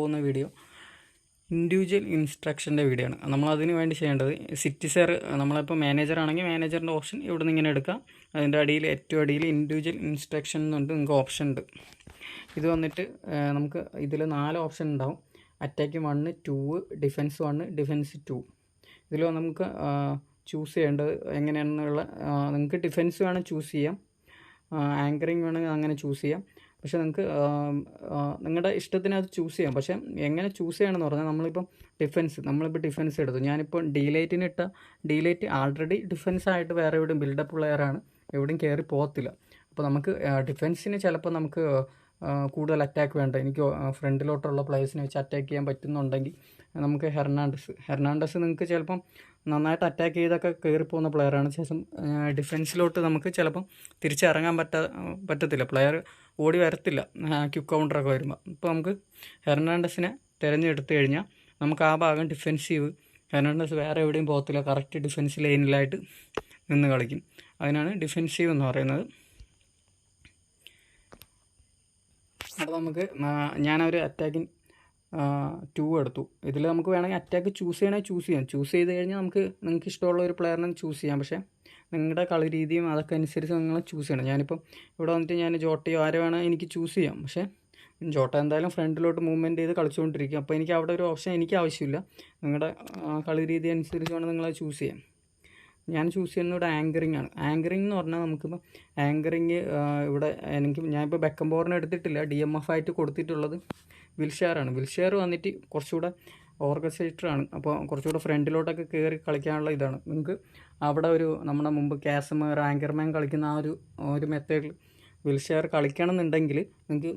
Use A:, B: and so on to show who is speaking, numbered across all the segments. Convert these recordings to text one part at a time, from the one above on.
A: പോകുന്ന video individual ഇൻസ്ട്രക്ഷന്റെ video ആണ്. നമ്മൾ അതിന് വേണ്ടി ചെയ്യേണ്ടത് സിറ്റിസർ നമ്മളിപ്പോൾ മാനേജർ ആണെങ്കിൽ മാനേജറിന്റെ ഓപ്ഷൻ ഇവിടെ നിന്ന് ഇങ്ങനെ എടുക്കാം. അതിന്റെ അടിയിൽ ഏറ്റവും അടിയിൽ ഇൻഡിവിജ്വൽ ഇൻസ്ട്രക്ഷൻ എന്ന് പറഞ്ഞിട്ട് നിങ്ങൾക്ക് ഓപ്ഷൻ ഉണ്ട്. ഇത് വന്നിട്ട് നമുക്ക് ഇതിൽ നാല് ഓപ്ഷൻ ഉണ്ടാവും. Attack one two defence one defence two ഇതിൽ നമുക്ക് ചൂസ് ചെയ്യേണ്ടത് എങ്ങനെയാണെന്നുള്ള നിങ്ങൾക്ക് ഡിഫെൻസ് വേണം ചൂസ് ചെയ്യാം. ആങ്കറിങ് വേണമെങ്കിൽ അങ്ങനെ ചൂസ് ചെയ്യാം. പക്ഷേ നിങ്ങൾക്ക് നിങ്ങളുടെ ഇഷ്ടത്തിന് അത് ചൂസ് ചെയ്യാം. പക്ഷേ എങ്ങനെ ചൂസ് ചെയ്യണമെന്ന് പറഞ്ഞാൽ നമ്മളിപ്പം ഡിഫൻസ് നമ്മളിപ്പോൾ ഡിഫൻസ് എടുത്തു. ഞാനിപ്പോൾ ഡീലൈറ്റിന് ഇട്ട ഡീലൈറ്റ് ആൾറെഡി ഡിഫൻസ് ആയിട്ട് വേറെ എവിടെയും ബിൽഡപ്പ് പ്ലെയറാണ് എവിടെയും കയറി പോകത്തില്ല. അപ്പോൾ നമുക്ക് ഡിഫെൻസിന് ചിലപ്പോൾ നമുക്ക് കൂടുതൽ അറ്റാക്ക് വേണ്ട. എനിക്ക് ഫ്രണ്ടിലോട്ടുള്ള പ്ലേയേഴ്സിനെ വെച്ച് അറ്റാക്ക് ചെയ്യാൻ പറ്റുന്നുണ്ടെങ്കിൽ നമുക്ക് ഹെർണാണ്ടസ് ഹെർണാണ്ടസ് നിങ്ങൾക്ക് ചിലപ്പം നന്നായിട്ട് അറ്റാക്ക് ചെയ്തൊക്കെ കയറി പോകുന്ന പ്ലെയറാണ് ശേഷം ഡിഫെൻസിലോട്ട് നമുക്ക് ചിലപ്പം തിരിച്ചിറങ്ങാൻ പറ്റാ പറ്റത്തില്ല. പ്ലെയർ ഓടി വരത്തില്ല. ക്യുക്ക് കൗണ്ടറൊക്കെ വരുമ്പോൾ ഇപ്പോൾ നമുക്ക് ഹെർണാണ്ടസിനെ തിരഞ്ഞെടുത്തു കഴിഞ്ഞാൽ നമുക്ക് ആ ഭാഗം ഡിഫെൻസീവ് ഹെർണാണ്ടസ് വേറെ എവിടെയും പോകത്തില്ല. കറക്റ്റ് ഡിഫെൻസ് ലൈനിലായിട്ട് നിന്ന് കളിക്കും. അതിനാണ് ഡിഫെൻസീവ് എന്ന് പറയുന്നത്. അവിടെ നമുക്ക് ഞാനൊരു അറ്റാക്കിങ് ടു എടുത്തു. ഇതിൽ നമുക്ക് വേണമെങ്കിൽ അറ്റാക്ക് ചൂസ് ചെയ്യണമെങ്കിൽ ചൂസ് ചെയ്യാം. ചൂസ് ചെയ്ത് കഴിഞ്ഞാൽ നമുക്ക് നിങ്ങൾക്ക് ഇഷ്ടമുള്ള ഒരു പ്ലെയറിനെ ചൂസ് ചെയ്യാം. പക്ഷേ നിങ്ങളുടെ കളി രീതിയും അതൊക്കെ അനുസരിച്ച് നിങ്ങൾ ചൂസ് ചെയ്യണം. ഞാനിപ്പം ഇവിടെ വന്നിട്ട് ഞാൻ ജോട്ടയോ ആരെ വേണമെങ്കിൽ എനിക്ക് ചൂസ് ചെയ്യാം. പക്ഷേ ജോട്ട എന്തായാലും ഫ്രണ്ടിലോട്ട് മൂവ്മെന്റ് ചെയ്ത് കളിച്ചുകൊണ്ടിരിക്കും അപ്പോൾ എനിക്ക് അവിടെ ഒരു ഓപ്ഷൻ എനിക്ക് ആവശ്യമില്ല. നിങ്ങളുടെ കളി രീതി അനുസരിച്ച് വേണം നിങ്ങളത് ചൂസ് ചെയ്യാം ഞാൻ ചൂസ് ചെയ്യുന്ന ഇവിടെ ആങ്കറിങ് ആണ്. ആങ്കറിങ് എന്ന് പറഞ്ഞാൽ നമുക്കിപ്പോൾ ആങ്കറിങ് ഇവിടെ എനിക്ക് ഞാനിപ്പോൾ ബെക്കംബോറിന് എടുത്തിട്ടില്ല. ഡി എം എഫ് ആയിട്ട് കൊടുത്തിട്ടുള്ളത്. വിൽഷെയറാണ്. വിൽഷെയർ വന്നിട്ട് കുറച്ചുകൂടെ ആണ് അപ്പോൾ കുറച്ചുകൂടെ ഫ്രണ്ടിലോട്ടൊക്കെ കയറി കളിക്കാനുള്ള ഇതാണ്. നിങ്ങൾക്ക് അവിടെ ഒരു നമ്മുടെ മുമ്പ് കാസമർ ആങ്കർമാൻ കളിക്കുന്ന ആ ഒരു ഒരു മെത്തേഡിൽ വിൽഷെയർ കളിക്കണം എന്നുണ്ടെങ്കിൽ നിങ്ങൾക്ക്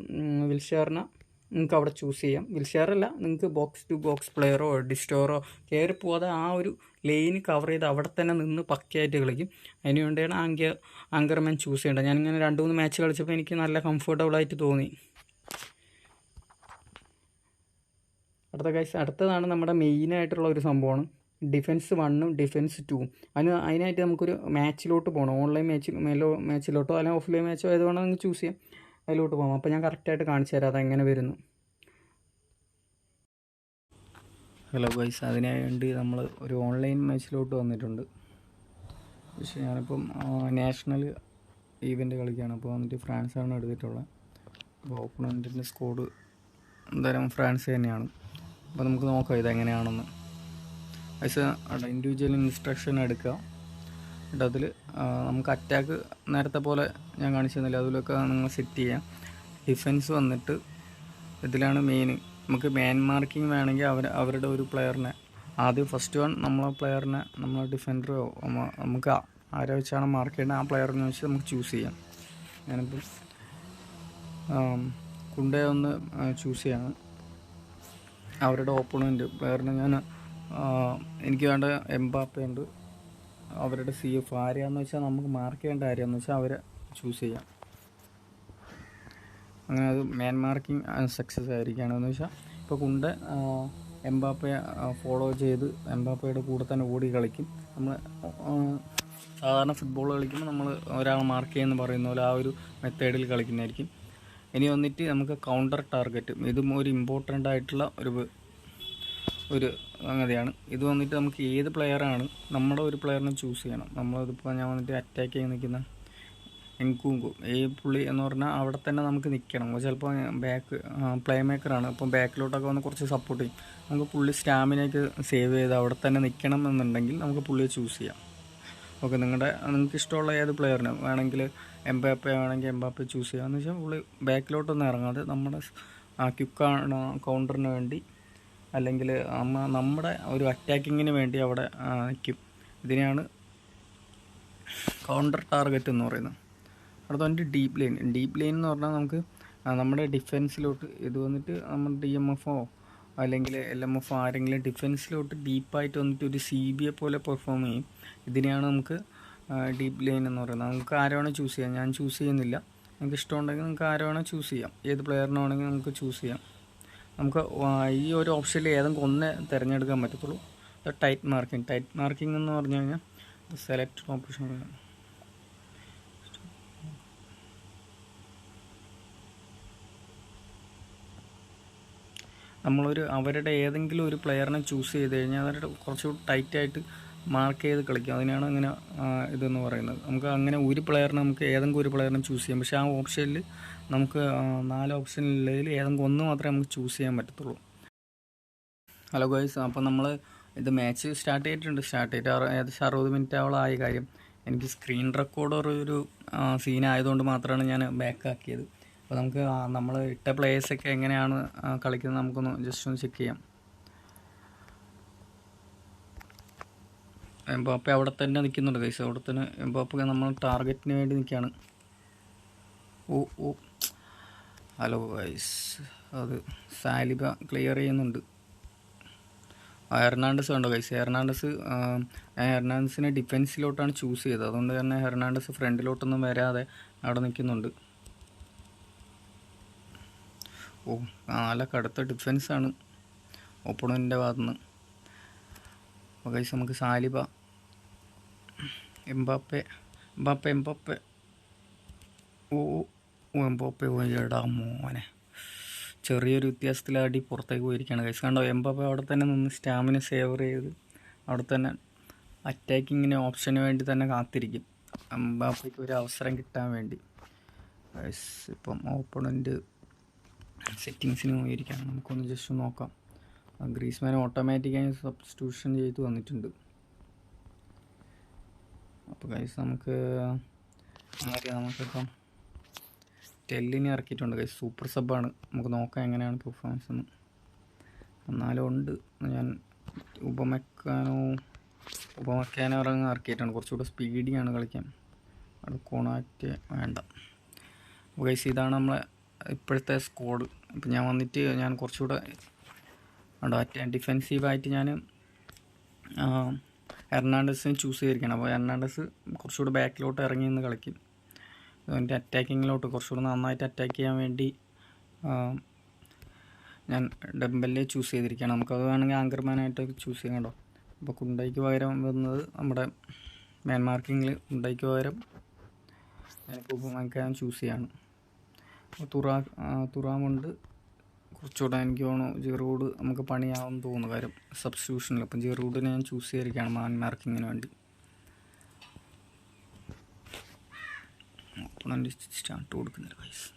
A: വിൽഷെയറിനെ നിങ്ങൾക്ക് അവിടെ ചൂസ് ചെയ്യാം. വിൽഷെയർ അല്ല നിങ്ങൾക്ക് ബോക്സ് ടു ബോക്സ് പ്ലെയറോ ഡിസ്റ്റോറോ കയറി പോകാതെ ആ ഒരു ലൈന് കവർ ചെയ്ത് അവിടെ തന്നെ നിന്ന് പക്കയായിട്ട് കളിക്കും. അതിന് വേണ്ടിയാണ് ആങ്കർ ആങ്കർമാൻ ചൂസ് ചെയ്യേണ്ടത്. ഞാനിങ്ങനെ രണ്ട് മൂന്ന് മാച്ച് കളിച്ചപ്പോൾ എനിക്ക് നല്ല കംഫർട്ടബിളായിട്ട് തോന്നി. അടുത്ത കാഴ്ച അടുത്തതാണ് നമ്മുടെ മെയിനായിട്ടുള്ള ഒരു സംഭവമാണ്. ഡിഫെൻസ് വണ്ണും ഡിഫെൻസ് ടൂവും അതിന് അതിനായിട്ട് നമുക്കൊരു മാച്ചിലോട്ട് പോകണം ഓൺലൈൻ മാച്ച് മേലോ മാച്ചിലോട്ടോ അല്ലെങ്കിൽ ഓഫ്ലൈൻ മാച്ചോ ഏത് വേണമെങ്കിൽ നിങ്ങൾക്ക് ചൂസ് ചെയ്യാം. അതിലോട്ട് പോകാം അപ്പോൾ ഞാൻ കറക്റ്റായിട്ട് കാണിച്ചു തരാം അതെങ്ങനെ വരുന്നു. ഹലോ ഗൈസ് അതിനായി വേണ്ടി നമ്മൾ ഒരു ഓൺലൈൻ മാച്ചിലോട്ട് വന്നിട്ടുണ്ട്. പക്ഷേ ഞാനിപ്പം നാഷണൽ ഈവന്റ് കളിക്കുകയാണ് അപ്പോൾ വന്നിട്ട് ഫ്രാൻസാണ് എടുത്തിട്ടുള്ളത്. അപ്പോൾ ഓപ്പണന്റിന്റെ സ്കോഡ് എന്തായാലും ഫ്രാൻസ് തന്നെയാണ്. അപ്പോൾ നമുക്ക് നോക്കാം ഇതെങ്ങനെയാണെന്ന്. അയച്ച അവിടെ ഇൻഡിവിജ്വൽ ഇൻസ്ട്രക്ഷൻ എടുക്കുക. എന്നിട്ട് അതിൽ നമുക്ക് അറ്റാക്ക് നേരത്തെ പോലെ ഞാൻ കാണിച്ചു തന്നില്ല? അതിലൊക്കെ നിങ്ങൾ സെറ്റ് ചെയ്യാം. ഡിഫൻസ് വന്നിട്ട് ഇതിലാണ് മെയിൻ നമുക്ക് മാൻ മാർക്കിംഗ് വേണമെങ്കിൽ അവർ അവരുടെ ഒരു പ്ലെയറിനെ ആദ്യം ഫസ്റ്റ് വൺ നമ്മളെ പ്ലെയറിനെ നമ്മളെ ഡിഫൻഡറോ നമുക്ക് ആരെ വെച്ചാണ് മാർക്ക് ചെയ്യേണ്ടത് ആ പ്ലെയറിനെ വെച്ച് നമുക്ക് ചൂസ് ചെയ്യാം. ഞാനിപ്പോൾ കുണ്ടേ ഒന്ന് ചൂസ് ചെയ്യാണ്. അവരുടെ ഓപ്പണന്റ് പ്ലെയറിനെ ഞാൻ എനിക്ക് വേണ്ട എംബാപ്പയുണ്ട് അവരുടെ സി എഫ് ആരെയാന്ന് വെച്ചാൽ നമുക്ക് മാർക്ക് ചെയ്യേണ്ട ആരെയാന്ന് വെച്ചാൽ അവരെ ചൂസ് ചെയ്യാം. അങ്ങനെ അത് മാൻ മാർക്കിംഗ് സക്സസ് ആയിരിക്കുകയാണ് എന്ന് വെച്ചാൽ ഇപ്പോൾ കുണ്ട എംബാപ്പയെ ഫോളോ ചെയ്ത് എംബാപ്പയുടെ കൂടെ തന്നെ ഓടി കളിക്കും. നമ്മൾ സാധാരണ ഫുട്ബോൾ കളിക്കുമ്പോൾ നമ്മൾ ഒരാൾ മാർക്ക് ചെയ്യുന്ന പറയുന്ന പോലെ ആ ഒരു മെത്തേഡിൽ കളിക്കുന്നതായിരിക്കും. ഇനി വന്നിട്ട് നമുക്ക് കൗണ്ടർ ടാർഗറ്റ് ഇതും ഒരു ഇമ്പോർട്ടന്റ് ആയിട്ടുള്ള ഒരു ഒരു സംഗതിയാണ്. ഇത് വന്നിട്ട് നമുക്ക് ഏത് പ്ലെയറാണ് നമ്മുടെ ഒരു പ്ലെയറിനെ ചൂസ് ചെയ്യണം. നമ്മളിതിപ്പോൾ ഞാൻ വന്നിട്ട് അറ്റാക്ക് ചെയ്ത് നിൽക്കുന്ന എൻകൂങ്കു ഈ പുള്ളി എന്ന് പറഞ്ഞാൽ അവിടെ തന്നെ നമുക്ക് നിൽക്കണം ചിലപ്പോൾ ബാക്ക് പ്ലേ മേക്കറാണ് അപ്പം ബാക്കിലോട്ടൊക്കെ വന്ന് കുറച്ച് സപ്പോർട്ട് ചെയ്യും. നമുക്ക് പുള്ളി സ്റ്റാമിനയൊക്കെ സേവ് ചെയ്ത് അവിടെ തന്നെ നിൽക്കണം എന്നുണ്ടെങ്കിൽ നമുക്ക് പുള്ളിയെ ചൂസ് ചെയ്യാം. ഓക്കെ നിങ്ങളുടെ നിങ്ങൾക്ക് ഇഷ്ടമുള്ള ഏത് പ്ലെയറിനും വേണമെങ്കിൽ എംബാപ്പെ വേണമെങ്കിൽ എംബാപ്പെ ചൂസ് ചെയ്യാം. എന്ന് വെച്ചാൽ പുള്ളി ബാക്കിലോട്ടൊന്നും ഇറങ്ങാതെ നമ്മുടെ ആ ക്യുക്കാണ് കൗണ്ടറിന് വേണ്ടി അല്ലെങ്കിൽ നമ്മ നമ്മുടെ ഒരു അറ്റാക്കിങ്ങിന് വേണ്ടി അവിടെ നിൽക്കും ഇതിനെയാണ് കൗണ്ടർ ടാർഗറ്റ് എന്ന് പറയുന്നത്. അടുത്ത വന്നിട്ട് ഡീപ്പ് ലൈൻ ഡീപ്പ് ലൈൻ എന്ന് പറഞ്ഞാൽ നമുക്ക് നമ്മുടെ ഡിഫെൻസിലോട്ട് ഇത് വന്നിട്ട് നമ്മുടെ ഡി എം എഫോ അല്ലെങ്കിൽ എൽ എം എഫ് ആരെങ്കിലും ഡിഫെൻസിലോട്ട് ഡീപ്പായിട്ട് വന്നിട്ട് ഒരു സി ബി എ പോലെ പെർഫോം ചെയ്യും. ഇതിനെയാണ് നമുക്ക് ഡീപ്പ് ലൈൻ എന്ന് പറയുന്നത്. നമുക്ക് ആരെ വേണേൽ ചൂസ് ചെയ്യാം. ഞാൻ ചൂസ് ചെയ്യുന്നില്ല. നിങ്ങൾക്ക് ഇഷ്ടമുണ്ടെങ്കിൽ നിങ്ങൾക്ക് ആരെ വേണേൽ ചൂസ് ചെയ്യാം. ഏത് പ്ലെയറിനാണെങ്കിൽ നമുക്ക് ചൂസ് ചെയ്യാം. നമുക്ക് ഈ ഒരു ഓപ്ഷനിൽ ഏതെങ്കിലും ഒന്ന് തിരഞ്ഞെടുക്കാൻ പറ്റത്തുള്ളൂ. ടൈറ്റ് മാർക്കിംഗ് ടൈറ്റ് മാർക്കിംഗ് എന്ന് പറഞ്ഞു കഴിഞ്ഞാൽ സെലക്ട് ഓപ്ഷൻ നമ്മളൊരു അവരുടെ ഏതെങ്കിലും ഒരു പ്ലെയറിനെ ചൂസ് ചെയ്ത് കഴിഞ്ഞാൽ അവരുടെ കുറച്ചുകൂടി ടൈറ്റായിട്ട് മാർക്ക് ചെയ്ത് കളിക്കും. അതിനാണ് അങ്ങനെ ഇതെന്ന് പറയുന്നത്. നമുക്ക് അങ്ങനെ ഒരു പ്ലെയറിനെ നമുക്ക് ഏതെങ്കിലും ഒരു പ്ലെയറിനെ ചൂസ് ചെയ്യാം. പക്ഷേ ആ ഓപ്ഷനിൽ നമുക്ക് നാല് ഓപ്ഷനിലുള്ളതിൽ ഏതെങ്കിലും ഒന്ന് മാത്രമേ നമുക്ക് ചൂസ് ചെയ്യാൻ പറ്റത്തുള്ളൂ. ഹലോ ഗോയ്സ് അപ്പോൾ നമ്മൾ ഇത് മാച്ച് സ്റ്റാർട്ട് ചെയ്തിട്ടുണ്ട്. സ്റ്റാർട്ട് ചെയ്തിട്ട് ഏകദേശം അറുപത് മിനിറ്റ് ആയ കാര്യം. എനിക്ക് സ്ക്രീൻ റെക്കോർഡർ ഒരു സീനായതുകൊണ്ട് മാത്രമാണ് ഞാൻ ബാക്ക് ആക്കിയത്. അപ്പോൾ നമുക്ക് നമ്മൾ ഇട്ട പ്ലേയേഴ്സൊക്കെ എങ്ങനെയാണ് കളിക്കുന്നത് നമുക്കൊന്ന് ജസ്റ്റ് ഒന്ന് ചെക്ക് ചെയ്യാം. എംബാപ്പ അവിടെ തന്നെ നിൽക്കുന്നുണ്ട് കൈസ് അവിടെ തന്നെ എംബാപ്പെ നമ്മൾ ടാർഗറ്റിന് വേണ്ടി നിൽക്കുകയാണ് ഓ ഓ. ഹലോ ഗൈസ് അത് സാലിബ ക്ലിയർ ചെയ്യുന്നുണ്ട്. ഹെർണാണ്ടസ് ഉണ്ടോ കൈസ് ഹെർണാണ്ടസ് ഞാൻ ഹെർണാണ്ടസിനെ ഡിഫൻസിലോട്ടാണ് ചൂസ് ചെയ്തത്. അതുകൊണ്ട് തന്നെ ഹെർണാണ്ടസ് ഫ്രണ്ടിലോട്ടൊന്നും വരാതെ അവിടെ നിൽക്കുന്നുണ്ട്. ഓ നല്ല കടുത്ത ഡിഫൻസാണ് ഓപ്പണന്റെ ഭാഗത്തുനിന്ന്. ഓക്കെ നമുക്ക് സാലിബ എംബാപ്പെ എംബാപ്പെ എംബാപ്പെ. ഓ ഓ എംബാപ്പെ പോയിടാ മോനെ. ചെറിയൊരു വ്യത്യാസത്തിൽ അടി പുറത്തേക്ക് പോയിരിക്കുകയാണ്. കൈസ് കണ്ടോ എംബാപ്പെ അവിടെ തന്നെ നിന്ന് സ്റ്റാമിന സേവർ ചെയ്ത് അവിടെ തന്നെ അറ്റാക്കിങ്ങിന് ഓപ്ഷന് വേണ്ടി തന്നെ കാത്തിരിക്കും. എംബാപ്പയ്ക്ക് ഒരു അവസരം കിട്ടാൻ വേണ്ടി. ഇപ്പം ഓപ്പണന്റ് സെറ്റിങ്സിന് പോയിരിക്കുകയാണ്. നമുക്കൊന്ന് ജസ്റ്റ് നോക്കാം. ഗ്രീസ്മാൻ ഓട്ടോമാറ്റിക്കായി സബ്സ്റ്റിറ്റ്യൂഷൻ ചെയ്ത് വന്നിട്ടുണ്ട്. അപ്പോൾ കൈസ് നമുക്ക് ആരെ നമുക്കിപ്പം ടെല്ലിനെ ഇറക്കിയിട്ടുണ്ട്. കൈസ് സൂപ്പർ സബ്ബാണ് നമുക്ക് നോക്കാം എങ്ങനെയാണ് പെർഫോമൻസ് എന്ന്. എന്നാലും ഉണ്ട്. ഞാൻ ഉപമെക്കാനോ ഉപമെക്കാനോ ഇറങ്ങി ഇറക്കിയിട്ടുണ്ട്. കുറച്ചുകൂടെ സ്പീഡിയാണ് കളിക്കാൻ. അത് കോണാറ്റ് വേണ്ട. അപ്പോൾ കൈസ് ഇതാണ് നമ്മളെ ഇപ്പോഴത്തെ സ്കോഡ് ഇപ്പം ഞാൻ വന്നിട്ട് ഞാൻ കുറച്ചുകൂടെ ഉണ്ടോ ഡിഫെൻസീവായിട്ട് ഞാൻ എർണാണ്ടസിനെ ചൂസ് ചെയ്തിരിക്കണം അപ്പോൾ എർണാണ്ടസ് കുറച്ചുകൂടെ ബാക്കിലോട്ട് ഇറങ്ങി നിന്ന് കളിക്കും. അതുകൊണ്ട് അറ്റാക്കിങ്ങിലോട്ട് കുറച്ചുകൂടെ നന്നായിട്ട് അറ്റാക്ക് ചെയ്യാൻ വേണ്ടി ഞാൻ ഡംബലിനെ ചൂസ് ചെയ്തിരിക്കുകയാണ്. നമുക്കത് വേണമെങ്കിൽ ആങ്കർമാനായിട്ട് ചൂസ് ചെയ്യാം കേട്ടോ. അപ്പോൾ കുണ്ടയ്ക്ക് പകരം വരുന്നത് നമ്മുടെ മാൻ മാർക്കിങ്ങിൽ കുണ്ടൈക്ക് പകരം ഞാനിപ്പോൾ ഉപമാക്കാൻ ചൂസ് ചെയ്യാണ് തുറാ തുറാമുണ്ട്. കുറച്ചുകൂടെ എനിക്ക് തോന്നുന്നു ജിറൂഡ് നമുക്ക് പണിയാവും തോന്നുന്നു കാര്യം. സബ്സ്റ്റിറ്റ്യൂഷനിൽ അപ്പം ജിറൂഡിനെ ഞാൻ ചൂസ് ചെയ്തിരിക്കുകയാണ് മാൻ മാർക്കിങ്ങിന് വേണ്ടി. സ്റ്റാർട്ട് കൊടുക്കുന്നില്ല പൈസ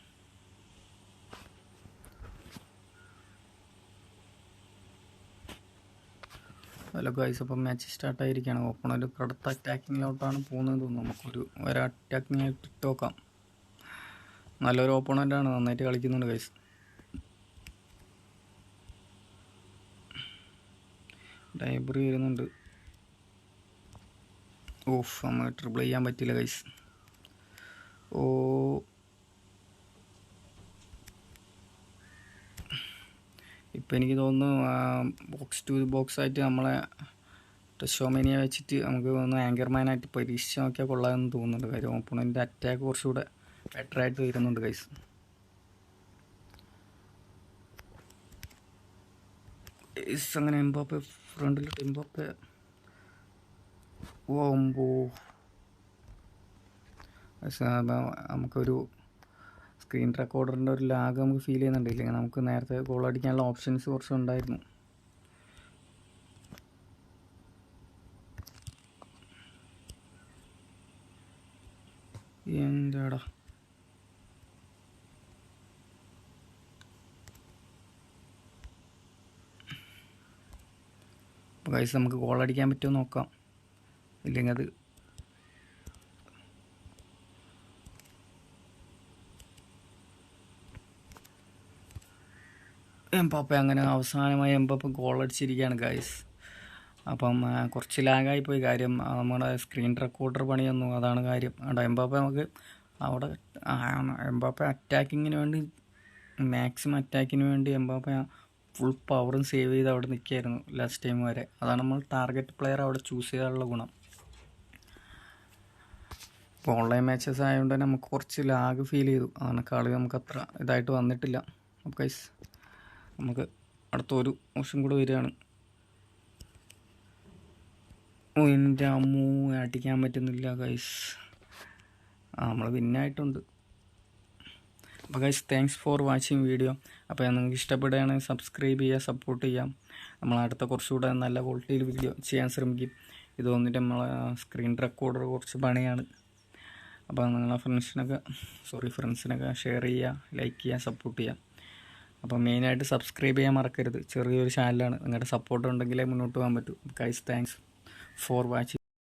A: ഹലോ ഗൈസ് അപ്പം മാച്ച് സ്റ്റാർട്ടായിരിക്കുകയാണ് ഓപ്പണർ കടുത്ത അറ്റാക്കിങ്ങിലോട്ടാണ് പോകുന്നത് തോന്നുന്നു. നമുക്കൊരു ഒരു അറ്റാക്കിങ് ആയിട്ട് ഇട്ട് നോക്കാം നല്ലൊരു ഓപ്പണന്റാണ് നന്നായിട്ട് കളിക്കുന്നുണ്ട് ഗൈസ് ലൈബ്രറി വരുന്നുണ്ട്. ഓഫ് നമ്മൾ ട്രിപ്പിൾ ചെയ്യാൻ പറ്റില്ല ഗൈസ് ഓ. ഇപ്പം എനിക്ക് തോന്നുന്നു ബോക്സ് ടു ബോക്സ് ആയിട്ട് നമ്മളെ ടെഷോമേനിയെ വെച്ചിട്ട് നമുക്ക് തോന്നുന്നു ആങ്കർമാനായിട്ട് പരീക്ഷിച്ച് നോക്കിയാൽ കൊള്ളാമെന്ന് തോന്നുന്നുണ്ട്. കാര്യം ഓപ്പണന്റെ അറ്റാക്ക് കുറച്ചുകൂടെ ബെറ്റർ ആയിട്ട് വരുന്നുണ്ട് ഗൈസ് ഗൈസ് അങ്ങനെ എംബാപ്പെ ഫ്രണ്ടിലിട്ട് എംബാപ്പെ. ഓമ്പോ നമുക്കൊരു സ്ക്രീൻ റെക്കോർഡറിന്റെ ഒരു ലാഗ് നമുക്ക് ഫീൽ ചെയ്യുന്നുണ്ട്. ഇല്ലെങ്കിൽ നമുക്ക് നേരത്തെ ഗോൾ അടിക്കാനുള്ള ഓപ്ഷൻസ് കുറച്ച് ഉണ്ടായിരുന്നു. എന്താടാ? അപ്പോൾ കൈസ് നമുക്ക് ഗോൾ അടിക്കാൻ പറ്റുമോ നോക്കാം. ഇല്ലെങ്കിൽ അത് എംപാപ്പ അങ്ങനെ അവസാനമായി എംപാപ്പ ഗോൾ അടിച്ചിരിക്കുകയാണ് ഗൈസ് അപ്പം കുറച്ച് ലാഗായി പോയി. കാര്യം നമ്മുടെ സ്ക്രീൻ റെക്കോർഡർ പണിയൊന്നും അതാണ് കാര്യം. അവിടെ എംപാപ്പ നമുക്ക് അവിടെ എംപാപ്പ അറ്റാക്കിങ്ങിന് വേണ്ടി മാക്സിമം അറ്റാക്കിന് വേണ്ടി എംപാപ്പ ഫുൾ പവറും സേവ് ചെയ്ത് അവിടെ നിൽക്കുകയായിരുന്നു ലാസ്റ്റ് ടൈം വരെ. അതാണ് നമ്മൾ ടാർഗറ്റ് പ്ലെയർ അവിടെ ചൂസ് ചെയ്യാനുള്ള ഗുണം. ഇപ്പോൾ ഓൺലൈൻ മാച്ചസ് ആയതുകൊണ്ട് തന്നെ നമുക്ക് കുറച്ച് ലാഗ് ഫീൽ ചെയ്തു. അതാണ് കളി നമുക്ക് അത്ര ഇതായിട്ട് വന്നിട്ടില്ല. അപ്പോൾ ഗൈസ് നമുക്ക് അടുത്ത ഒരു വർഷം കൂടെ വരികയാണ്. ഓ എന്റെ അമ്മൂ അടിക്കാൻ പറ്റുന്നില്ല ഗൈസ് നമ്മൾ വിന്നായിട്ടുണ്ട് അപ്പോൾ guys thanks for watching video അപ്പോൾ നിങ്ങൾക്ക് ഇഷ്ടപ്പെടുകയാണെങ്കിൽ സബ്സ്ക്രൈബ് ചെയ്യുക സപ്പോർട്ട് ചെയ്യാം നമ്മൾ അടുത്ത കുറച്ചുകൂടെ നല്ല ക്വാളിറ്റിയിൽ വീഡിയോ ചെയ്യാൻ ശ്രമിക്കും. ഇത് വന്നിട്ട് നമ്മൾ സ്ക്രീൻ റെക്കോർഡർ കുറച്ച് പണിയാണ്. അപ്പോൾ നിങ്ങളെ ഫ്രണ്ട്സിനൊക്കെ സോറി ഫ്രണ്ട്സിനൊക്കെ ഷെയർ ചെയ്യുക ലൈക്ക് ചെയ്യുക സപ്പോർട്ട് ചെയ്യുക. അപ്പോൾ മെയിനായിട്ട് സബ്സ്ക്രൈബ് ചെയ്യാൻ മറക്കരുത്. ചെറിയൊരു ചാനലാണ് നിങ്ങളുടെ സപ്പോർട്ട് ഉണ്ടെങ്കിലേ മുന്നോട്ട് പോകാൻ പറ്റൂ. Guys thanks for watching